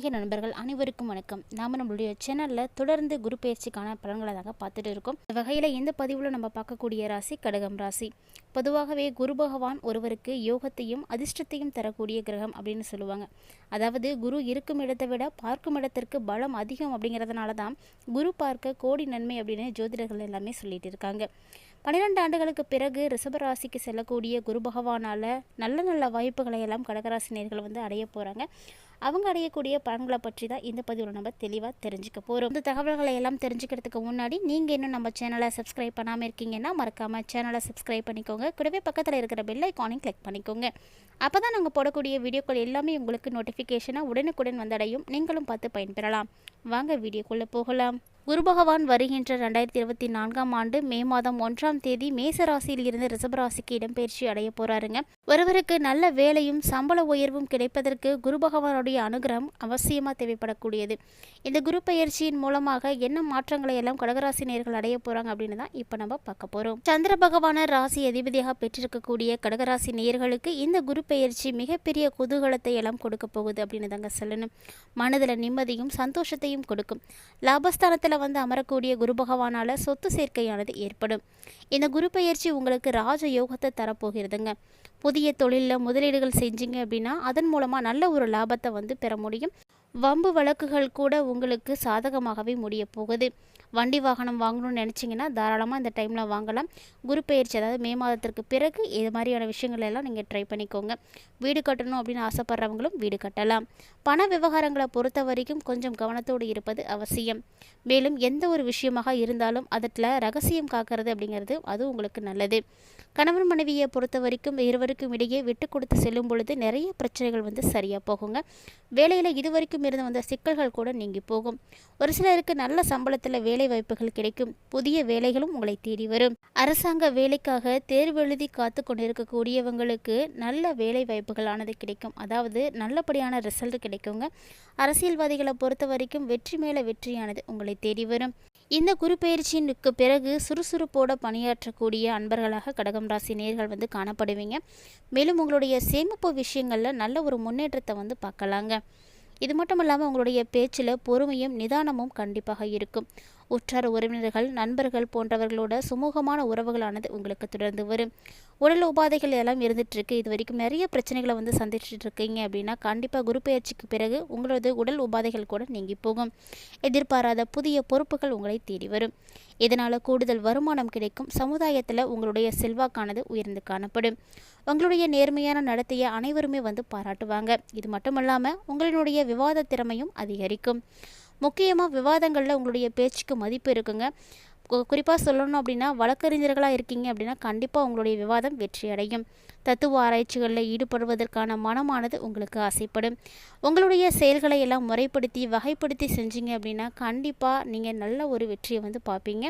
ஆன்மீக நண்பர்கள் அனைவருக்கும் வணக்கம். நாம் நம்மளுடைய சேனலில் தொடர்ந்து குரு பயிற்சிக்கான பலன்களை தாங்க பார்த்துட்டு இருக்கோம். இந்த வகையில் இந்த பதிவில் நம்ம பார்க்கக்கூடிய ராசி கடகம் ராசி. பொதுவாகவே குரு பகவான் ஒருவருக்கு யோகத்தையும் அதிர்ஷ்டத்தையும் தரக்கூடிய கிரகம் அப்படின்னு சொல்லுவாங்க. அதாவது குரு இருக்கும் இடத்தை விட பார்க்கும் இடத்திற்கு பலம் அதிகம் அப்படிங்கிறதுனால தான் குரு பார்க்க கோடி நன்மை அப்படின்னு ஜோதிடர்கள் எல்லாமே சொல்லிட்டு இருக்காங்க. பன்னிரெண்டு ஆண்டுகளுக்கு பிறகு ரிஷபராசிக்கு செல்லக்கூடிய குரு பகவானால் நல்ல நல்ல வாய்ப்புகளை எல்லாம் கடகராசினியர்கள் வந்து அடைய போகிறாங்க அவங்க அடையக்கூடிய பலன்களை பற்றி தான் இந்த பதிவில் நம்ம தெளிவாக தெரிஞ்சுக்க போகிறோம் இந்த தகவல்களை எல்லாம் தெரிஞ்சுக்கிறதுக்கு முன்னாடி நீங்கள் இன்னும் நம்ம சேனலை சப்ஸ்கிரைப் பண்ணாமல் இருக்கீங்கன்னா மறக்காமல் சேனலை சப்ஸ்கிரைப் பண்ணிக்கோங்க. கூடவே பக்கத்தில் இருக்கிற பெல் ஐக்கானையும் கிளிக் பண்ணிக்கோங்க. அப்போ தான் நாங்கள் போடக்கூடிய வீடியோக்கள் எல்லாமே உங்களுக்கு நோட்டிஃபிகேஷனாக உடனுக்குடன் வந்தடையும். நீங்களும் பார்த்து பயன்பெறலாம். வாங்க வீடியோக்குள்ளே போகலாம். குரு பகவான் வருகின்ற ரெண்டாயிரத்தி இருபத்தி நான்காம் ஆண்டு மே மாதம் ஒன்றாம் தேதி மேச ராசியில் இருந்து ரிஷபராசிக்கு இடம்பெயர்ச்சி அடைய போறாருங்க. ஒருவருக்கு நல்ல வேலையும் சம்பள உயர்வும் கிடைப்பதற்கு குரு பகவானுடைய அனுகிரகம் அவசியமாக தேவைப்படக்கூடியது. இந்த குரு பயிற்சியின் மூலமாக என்ன மாற்றங்களை எல்லாம் கடகராசி நேர்கள் அடைய போறாங்க அப்படின்னு தான் இப்போ நம்ம பார்க்க போறோம். சந்திர பகவான ராசி அதிபதியாக பெற்றிருக்கக்கூடிய கடகராசி நேர்களுக்கு இந்த குரு பயிற்சி மிகப்பெரிய குதூகலத்தை எல்லாம் கொடுக்க போகுது அப்படின்னு தாங்க சொல்லணும். மனதில் நிம்மதியும் சந்தோஷத்தையும் கொடுக்கும். லாபஸ்தானத்தில் வந்து அமரக்கூடிய குரு பகவானால் சொத்து சேர்க்கையானது ஏற்படும். இந்த குரு பயிற்சி உங்களுக்கு ராஜ யோகத்தை தரப்போகிறதுங்க. புதிய தொழிலில் முதலீடுகள் செஞ்சீங்க அப்படின்னா அதன் மூலமாக நல்ல ஒரு லாபத்தை வந்து பெற முடியும். வம்பு வழக்குகள் கூட உங்களுக்கு சாதகமாகவே முடிய போகுது. வண்டி வாகனம் வாங்கணும்னு நினச்சிங்கன்னா தாராளமாக இந்த டைமில் வாங்கலாம். குரு பயிற்சி அதாவது மே மாதத்திற்கு பிறகு இது மாதிரியான விஷயங்கள் எல்லாம் நீங்கள் ட்ரை பண்ணிக்கோங்க. வீடு கட்டணும் அப்படின்னு ஆசைப்படுறவங்களும் வீடு கட்டலாம். பண விவகாரங்களை பொறுத்த வரைக்கும் கொஞ்சம் கவனத்தோடு இருப்பது அவசியம். மேலும் எந்த ஒரு விஷயமாக இருந்தாலும் அதில் ரகசியம் காக்கிறது அப்படிங்கிறது அது உங்களுக்கு நல்லது. கணவன் மனைவியை பொறுத்த வரைக்கும் இருவருக்கும் இடையே விட்டு கொடுத்து செல்லும் பொழுது நிறைய பிரச்சனைகள் வந்து சரியாக போகுங்க. வேலையில் இதுவரைக்கும் இருந்து வந்த சிக்கல்கள் கூட நீங்கி போகும். ஒரு சிலருக்கு நல்ல சம்பளத்தில் வேலை வாய்ப்புகள் கிடைக்கும். புதிய வேலைகளும் உங்களை தேடி வரும். அரசாங்க வேலைக்காக தேர்வு எழுதி காத்து கொண்டிருக்கக்கூடியவங்களுக்கு நல்ல வேலை வாய்ப்புகளானது கிடைக்கும். அதாவது நல்லபடியான ரிசல்ட் கிடைக்குங்க. அரசியல்வாதிகளை பொறுத்த வரைக்கும் வெற்றி மேலே வெற்றியானது உங்களை தேடி வரும். இந்த குரு பிறகு சுறுசுறுப்போட பணியாற்றக்கூடிய அன்பர்களாக கடகம் ராசி நேர்கள் வந்து காணப்படுவீங்க. மேலும் உங்களுடைய சேமிப்பு விஷயங்களில் நல்ல ஒரு முன்னேற்றத்தை வந்து பார்க்கலாங்க. இது மட்டும் இல்லாமல் உங்களுடைய பேச்சில் பொறுமையும் நிதானமும் கண்டிப்பாக இருக்கும். உற்றார் உறவினர்கள் நண்பர்கள் போன்றவர்களோட சுமூகமான உறவுகளானது உங்களுக்கு தொடர்ந்து வரும். உடல் உபாதைகள் எல்லாம் இருந்துகிட்ருக்கு இது வரைக்கும் நிறைய பிரச்சனைகளை வந்து சந்திச்சுட்டு இருக்கீங்க அப்படின்னா கண்டிப்பாக குரு பயிற்சிக்கு பிறகு உங்களது உடல் உபாதைகள் கூட நீங்கி போகும். எதிர்பாராத புதிய பொறுப்புகள் உங்களை தேடி வரும். இதனால் கூடுதல் வருமானம் கிடைக்கும். சமுதாயத்தில் உங்களுடைய செல்வாக்கானது உயர்ந்து காணப்படும். உங்களுடைய நேர்மையான நடத்தையை அனைவருமே வந்து பாராட்டுவாங்க. இது மட்டும் இல்லாமல் உங்களினுடைய விவாத திறமையும் அதிகரிக்கும். முக்கியமாக விவாதங்களில் உங்களுடைய பேச்சுக்கு மதிப்பு இருக்குங்க. குறிப்பாக சொல்லணும் அப்படின்னா வழக்கறிஞர்களாக இருக்கீங்க அப்படின்னா கண்டிப்பாக உங்களுடைய விவாதம் வெற்றி அடையும் தத்துவ ஆராய்ச்சிகளில் ஈடுபடுவதற்கான மனமானது உங்களுக்கு ஆசைப்படும். உங்களுடைய செயல்களை எல்லாம் முறைப்படுத்தி வகைப்படுத்தி செஞ்சீங்க அப்படின்னா கண்டிப்பாக நீங்கள் நல்ல ஒரு வெற்றியை வந்து பார்ப்பீங்க.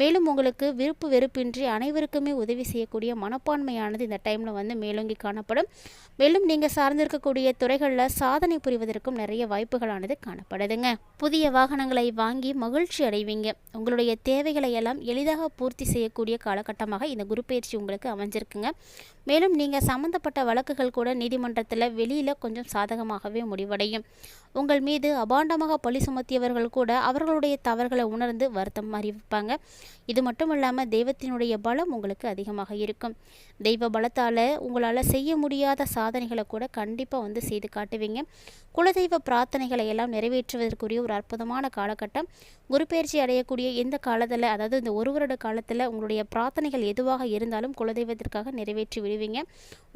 மேலும் உங்களுக்கு விருப்பு வெறுப்பின்றி அனைவருக்குமே உதவி செய்யக்கூடிய மனப்பான்மையானது இந்த டைமில் வந்து மேலோங்கி காணப்படும். மேலும் நீங்கள் சார்ந்திருக்கக்கூடிய துறைகளில் சாதனை புரிவதற்கும் நிறைய வாய்ப்புகளானது காணப்படுதுங்க. புதிய வாகனங்களை வாங்கி மகிழ்ச்சி அடைவீங்க. உங்களுடைய தேவைகளை எல்லாம் எளிதாக பூர்த்தி செய்யக்கூடிய காலகட்டமாக இந்த குரு பயிற்சி உங்களுக்கு அமைஞ்சிருக்குங்க. மேலும் நீங்கள் சம்மந்தப்பட்ட வழக்குகள் கூட நீதிமன்றத்தில் வெளியில் கொஞ்சம் சாதகமாகவே முடிவடையும். உங்கள் மீது அபாண்டமாக பழி சுமத்தியவர்கள் கூட அவர்களுடைய தவறுகளை உணர்ந்து வருத்தம் அறிவிப்பாங்க. இது மட்டும் இல்லாமல் தெய்வத்தினுடைய பலம் உங்களுக்கு அதிகமாக இருக்கும். தெய்வ பலத்தால் உங்களால் செய்ய முடியாத சாதனைகளை கூட கண்டிப்பாக வந்து செய்து காட்டுவீங்க. குலதெய்வ பிரார்த்தனைகளை எல்லாம் நிறைவேற்றுவதற்குரிய ஒரு அற்புதமான காலகட்டம். குரு பயிற்சி அடையக்கூடிய இந்த காலத்தில் அதாவது இந்த ஒரு வருட காலத்தில் உங்களுடைய பிரார்த்தனைகள் எதுவாக இருந்தாலும் குலதெய்வத்திற்காக நிறைவேற்றி விடுவீங்க.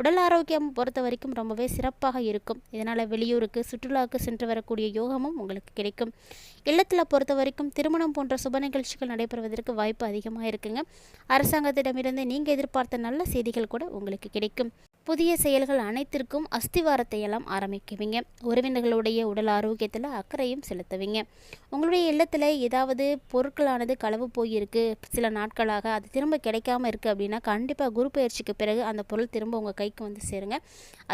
உடல் ஆரோக்கியம் பொறுத்த வரைக்கும் ரொம்பவே சிறப்பாக இருக்கும். இதனால் வெளியூருக்கு சுற்றுலாவுக்கு சென்று வரக்கூடிய யோகமும் உங்களுக்கு கிடைக்கும். இல்லத்தில் பொறுத்த வரைக்கும் திருமணம் போன்ற சுப நிகழ்ச்சிகள் நடைபெறுவதற்கு வாய்ப்பு அதிகமாக இருக்குங்க. அரசாங்கத்திடமிருந்து நீங்கள் எதிர்பார்த்த நல்ல செய்திகள் கூட உங்களுக்கு கிடைக்கும். புதிய செயல்கள் அனைத்திற்கும் அஸ்திவாரத்தை எல்லாம் ஆரம்பிக்குவீங்க. உறவினர்களுடைய உடல் ஆரோக்கியத்தில் அக்கறையும் செலுத்துவீங்க. உங்களுடைய இல்லத்தில் ஏதாவது பொருட்களானது களவு போயிருக்கு. சில நாட்களாக அது திரும்ப கிடைக்காம இருக்குது அப்படின்னா கண்டிப்பாக குரு பயிற்சிக்கு பிறகு அந்த பொருள் திரும்ப உங்கள் கைக்கு வந்து சேருங்க.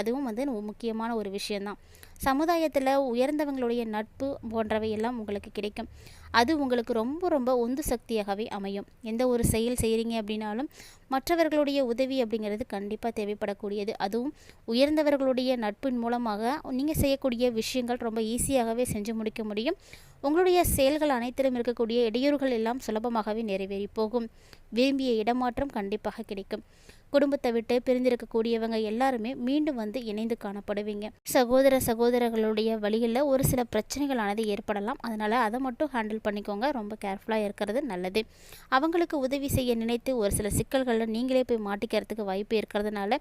அதுவும் வந்து முக்கியமான ஒரு விஷயந்தான் சமுதாயத்தில் உயர்ந்தவங்களுடைய நட்பு போன்றவை எல்லாம் உங்களுக்கு கிடைக்கும். அது உங்களுக்கு ரொம்ப ரொம்ப உந்து சக்தியாகவே அமையும். எந்த ஒரு செயல் செய்கிறீங்க அப்படின்னாலும் மற்றவர்களுடைய உதவி அப்படிங்கிறது கண்டிப்பாக தேவைப்படக்கூடியது. அதுவும் உயர்ந்தவர்களுடைய நட்பின் மூலமாக நீங்கள் செய்யக்கூடிய விஷயங்கள் ரொம்ப ஈஸியாகவே செஞ்சு முடிக்க முடியும். உங்களுடைய செயல்கள் அனைத்திலும் இருக்கக்கூடிய இடையூறுகள் எல்லாம் சுலபமாகவே நிறைவேறி போகும். விரும்பிய இடமாற்றம் கண்டிப்பாக கிடைக்கும். குடும்பத்தை விட்டு பிரிந்திருக்கக்கூடியவங்க எல்லாருமே மீண்டும் வந்து இணைந்து காணப்படுவீங்க. சகோதர சகோதரர்களுடைய வழியில் ஒரு சில பிரச்சனைகளானது ஏற்படலாம். அதனால் அதை மட்டும் ஹேண்டில் பண்ணிக்கோங்க. ரொம்ப கேர்ஃபுல்லாக இருக்கிறது நல்லது. அவங்களுக்கு உதவி செய்ய நினைத்து ஒரு சில சிக்கல்களில் நீங்களே போய் மாட்டிக்கிறதுக்கு வாய்ப்பு இருக்கிறதுனால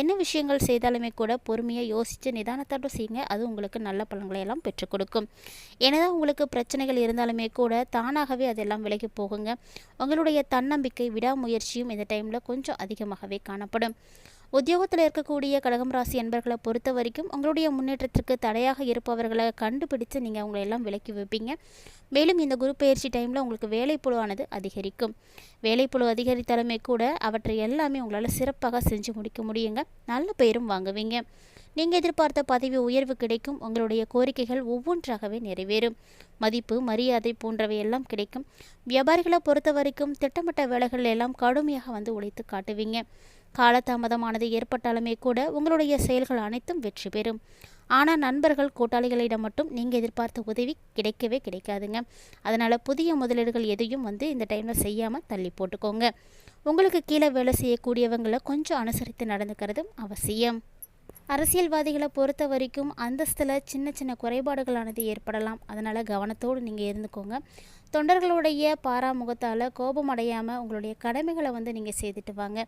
என்ன விஷயங்கள் செய்தாலுமே கூட பொறுமையாக யோசித்து நிதானத்தோடு செய்யுங்க. அது உங்களுக்கு நல்ல பலன்களை எல்லாம் பெற்றுக் கொடுக்கும். என்னதான் உங்களுக்கு பிரச்சனைகள் இருந்தாலுமே கூட தானாகவே அதெல்லாம் விலகி போகுங்க. உங்களுடைய தன்னம்பிக்கை விடாமுயற்சியும் இந்த டைமில் கொஞ்சம் அதிகமாகவே நல்லாவே காணப்படும். உத்தியோகத்தில் இருக்கக்கூடிய கடகம் ராசி என்பர்களை பொறுத்த வரைக்கும் உங்களுடைய முன்னேற்றத்திற்கு தடையாக இருப்பவர்களை கண்டுபிடித்து நீங்கள் அவங்களை எல்லாம் விலக்கி வைப்பீங்க. மேலும் இந்த குரு பயிற்சி டைமில் உங்களுக்கு வேலைப்புழுவானது அதிகரிக்கும். வேலைப்புழு அதிகரித்தாலுமே கூட அவற்றை எல்லாமே உங்களால் சிறப்பாக செஞ்சு முடிக்க முடியுங்க. நல்ல பெயரும் வாங்குவீங்க. நீங்கள் எதிர்பார்த்த பதவி உயர்வு கிடைக்கும். உங்களுடைய கோரிக்கைகள் ஒவ்வொன்றாகவே நிறைவேறும். மதிப்பு மரியாதை போன்றவை எல்லாம் கிடைக்கும். வியாபாரிகளை பொறுத்த வரைக்கும் திட்டமிட்ட வேலைகள் எல்லாம் கடுமையாக வந்து உழைத்து காட்டுவீங்க. காலதாமதமானது ஏற்பட்டாலுமே கூட உங்களுடைய செயல்கள் அனைத்தும் வெற்றி பெறும். ஆனால் நண்பர்கள் கூட்டாளிகளிடம் மட்டும் நீங்கள் எதிர்பார்த்த உதவி கிடைக்கவே கிடைக்காதுங்க. அதனால் புதிய முதலீடுகள் எதையும் வந்து இந்த டைமில் செய்யாமல் தள்ளி போட்டுக்கோங்க. உங்களுக்கு கீழே வேலை செய்யக்கூடியவங்களை கொஞ்சம் அனுசரித்து நடந்துக்கிறதும் அவசியம். அரசியல்வாதிகளை பொறுத்த வரைக்கும் அந்தஸ்தில் சின்ன சின்ன குறைபாடுகளானது ஏற்படலாம். அதனால் கவனத்தோடு நீங்கள் இருந்துக்கோங்க. தொண்டர்களுடைய பாராமுகத்தால் கோபம் அடையாமல் உங்களுடைய கடமைகளை வந்து நீங்கள் செய்துட்டு வாங்க.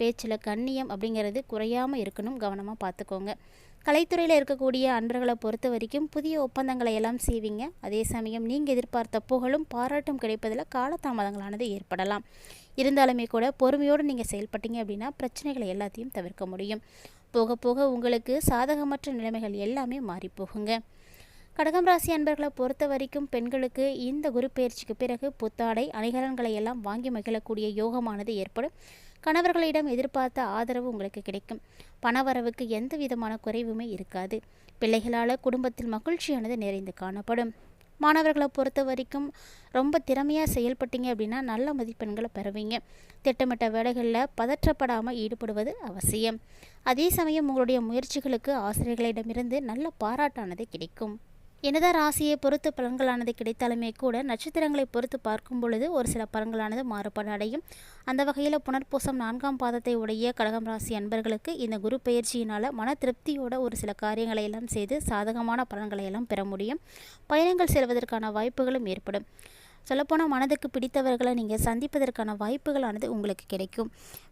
பேச்சில் கண்ணியம் அப்படிங்கிறது குறையாமல் இருக்கணும். கவனமாக பார்த்துக்கோங்க கலைத்துறையில் இருக்கக்கூடிய அன்பர்களை பொறுத்த வரைக்கும் புதிய ஒப்பந்தங்களை எல்லாம் செய்வீங்க. அதே சமயம் நீங்கள் எதிர்பார்த்த புகழும் பாராட்டும் கிடைப்பதில் காலதாமதங்களானது ஏற்படலாம். இருந்தாலுமே கூட பொறுமையோடு நீங்கள் செயல்பட்டீங்க அப்படின்னா பிரச்சனைகளை எல்லாத்தையும் தவிர்க்க முடியும். போக போக உங்களுக்கு சாதகமற்ற நிலைமைகள் எல்லாமே மாறிப்போகுங்க. கடகம் ராசி அன்பர்களை பொறுத்த வரைக்கும் பெண்களுக்கு இந்த குரு பயிற்சிக்கு பிறகு புத்தாடை அணிகலன்களை எல்லாம் வாங்கி மகிழக்கூடிய யோகமானது ஏற்படும். கணவர்களிடம் எதிர்பார்த்த ஆதரவு உங்களுக்கு கிடைக்கும். பணவரவுக்கு எந்த விதமான குறைவுமே இருக்காது. பிள்ளைகளால் குடும்பத்தில் மகிழ்ச்சியானது நிறைந்து காணப்படும். மாணவர்களை பொறுத்த வரைக்கும் ரொம்ப திறமையாக செயல்பட்டீங்க அப்படின்னா நல்ல மதிப்பெண்களை பெறுவீங்க. திட்டமிட்ட வேலைகளில் பதற்றப்படாமல் ஈடுபடுவது அவசியம். அதே சமயம் உங்களுடைய முயற்சிகளுக்கு ஆசிரியர்களிடமிருந்து நல்ல பாராட்டானது கிடைக்கும். என்னதான் ராசியை பொறுத்து பலன்களானது கிடைத்தாலுமே கூட நட்சத்திரங்களை பொறுத்து பார்க்கும் பொழுது ஒரு சில பலன்களானது மாறுபாடு அடையும். அந்த வகையில் புனர்பூசம் நான்காம் பாதத்தை உடைய கடகம் ராசி அன்பர்களுக்கு இந்த குரு பயிற்சியினால் மன திருப்தியோட ஒரு சில காரியங்களை எல்லாம் செய்து சாதகமான பலன்களை எல்லாம் பெற முடியும். பயணங்கள் செல்வதற்கான வாய்ப்புகளும் ஏற்படும். சொல்லப்போனால் மனதுக்கு பிடித்தவர்களை நீங்கள் சந்திப்பதற்கான வாய்ப்புகளானது உங்களுக்கு கிடைக்கும்.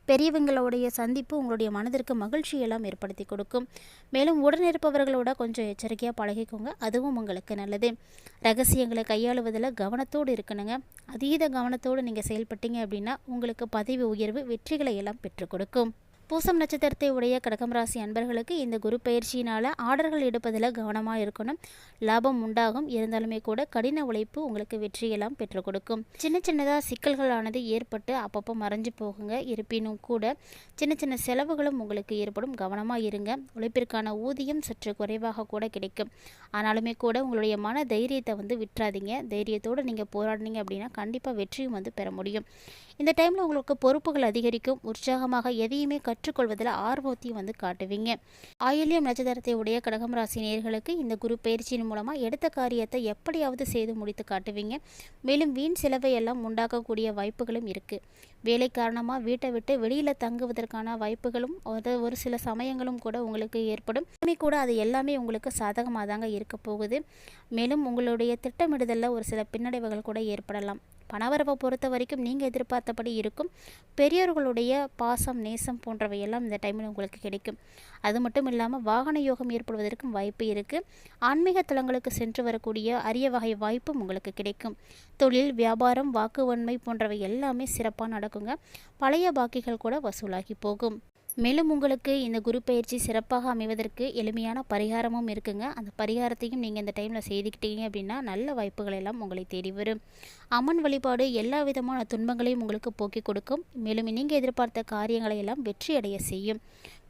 பெரியவங்களுடைய சந்திப்பு உங்களுடைய மனதிற்கு மகிழ்ச்சியெல்லாம் ஏற்படுத்தி கொடுக்கும். மேலும் உடனிருப்பவர்களோட கொஞ்சம் எச்சரிக்கையாக பழகிக்கோங்க. அதுவும் உங்களுக்கு நல்லது. ரகசியங்களை கையாளுவதில் கவனத்தோடு இருக்கணுங்க. அதீத கவனத்தோடு நீங்கள் செயல்பட்டீங்க அப்படின்னா உங்களுக்கு பதவி உயர்வு வெற்றிகளை எல்லாம் பெற்றுக் கொடுக்கும். பூசம் நட்சத்திரத்தை உடைய கடகம் ராசி அன்பர்களுக்கு இந்த குரு பயிற்சியினால் ஆர்டர்கள் எடுப்பதில் கவனமாக இருக்கணும். லாபம் உண்டாகும். இருந்தாலுமே கூட கடின உழைப்பு உங்களுக்கு வெற்றியெல்லாம் பெற்றுக் கொடுக்கும். சின்ன சின்னதாக சிக்கல்களானது ஏற்பட்டு அப்பப்போ மறைஞ்சு போகுங்க. இருப்பினும் கூட சின்ன சின்ன செலவுகளும் உங்களுக்கு ஏற்படும். கவனமாக இருங்க. உழைப்பிற்கான ஊதியம் சற்று குறைவாக கூட கிடைக்கும். ஆனாலுமே கூட உங்களுடைய மன தைரியத்தை வந்து விட்டுறாதீங்க. தைரியத்தோடு நீங்கள் போராடினீங்க அப்படின்னா கண்டிப்பாக வெற்றியும் வந்து பெற முடியும். இந்த டைமில் உங்களுக்கு பொறுப்புகள் அதிகரிக்கும். உற்சாகமாக எதையுமே கற்றுக்கொள்வதில் ஆர்வத்தையும் வந்து காட்டுவீங்க. ஆயில்யம் நட்சத்திரத்தை உடைய கடகம் ராசி நேர்களுக்கு இந்த குரு பயிற்சியின் மூலமாக எடுத்த காரியத்தை எப்படியாவது செய்து முடித்து காட்டுவீங்க. மேலும் வீண் செலவை எல்லாம் உண்டாக்கக்கூடிய வாய்ப்புகளும் இருக்குது வேலை காரணமாக வீட்டை விட்டு வெளியில் தங்குவதற்கான வாய்ப்புகளும் ஒரு சில சமயங்களும் கூட உங்களுக்கு ஏற்படும். கூட அது எல்லாமே உங்களுக்கு சாதகமாக தாங்க இருக்க போகுது. மேலும் உங்களுடைய திட்டமிடுதலில் ஒரு சில பின்னடைவுகள் கூட ஏற்படலாம். பணவரவை பொறுத்த வரைக்கும் நீங்கள் எதிர்பார்த்தபடி இருக்கும். பெரியவர்களுடைய பாசம் நேசம் போன்றவை எல்லாம் இந்த டைமில் உங்களுக்கு கிடைக்கும். அது மட்டும் இல்லாமல் வாகன யோகம் ஏற்படுவதற்கும் வாய்ப்பு இருக்குது ஆன்மீக தலங்களுக்கு சென்று வரக்கூடிய அரிய வகை வாய்ப்பும் உங்களுக்கு கிடைக்கும். தொழில் வியாபாரம் வாக்குவன்மை போன்றவை எல்லாமே சிறப்பாக நடக்குங்க. பழைய பாக்கிகள் கூட வசூலாகி போகும். மேலும் உங்களுக்கு இந்த குரு பயிற்சி சிறப்பாக அமைவதற்கு எளிமையான பரிகாரமும் இருக்குங்க. அந்த பரிகாரத்தையும் நீங்கள் இந்த டைமில் செய்துக்கிட்டீங்க அப்படின்னா நல்ல வாய்ப்புகள் எல்லாம் உங்களை தேடி வரும். அம்மன் வழிபாடு எல்லா விதமான துன்பங்களையும் உங்களுக்கு போக்கி கொடுக்கும். மேலும் நீங்கள் எதிர்பார்த்த காரியங்களை எல்லாம் வெற்றி அடைய செய்யும்.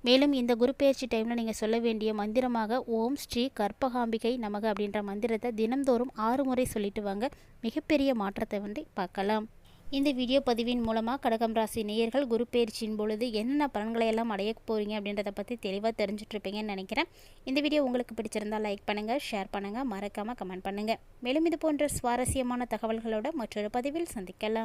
மேலும் இந்த குரு பயிற்சி டைமில் நீங்கள் சொல்ல வேண்டிய மந்திரமாக ஓம் ஸ்ரீ கற்பகாம்பிகை நமக அப்படின்ற மந்திரத்தை தினம்தோறும் ஆறு முறை சொல்லிட்டு வாங்க. மிகப்பெரிய மாற்றத்தை வந்து பார்க்கலாம். இந்த வீடியோ பதிவின் மூலமாக கடகம் ராசி நேயர்கள் குரு பயிற்சியின் பொழுது என்னென்ன பலன்களை எல்லாம் அடைய போகிறீங்க அப்படின்றத பற்றி தெளிவாக தெரிஞ்சுட்ருப்பீங்கன்னு நினைக்கிறேன். இந்த வீடியோ உங்களுக்கு பிடிச்சிருந்தால் லைக் பண்ணுங்கள் ஷேர் பண்ணுங்கள் மறக்காமல் கமெண்ட் பண்ணுங்கள் மேலும் இது போன்ற சுவாரஸ்யமான தகவல்களோட மற்றொரு பதிவில் சந்திக்கலாம்.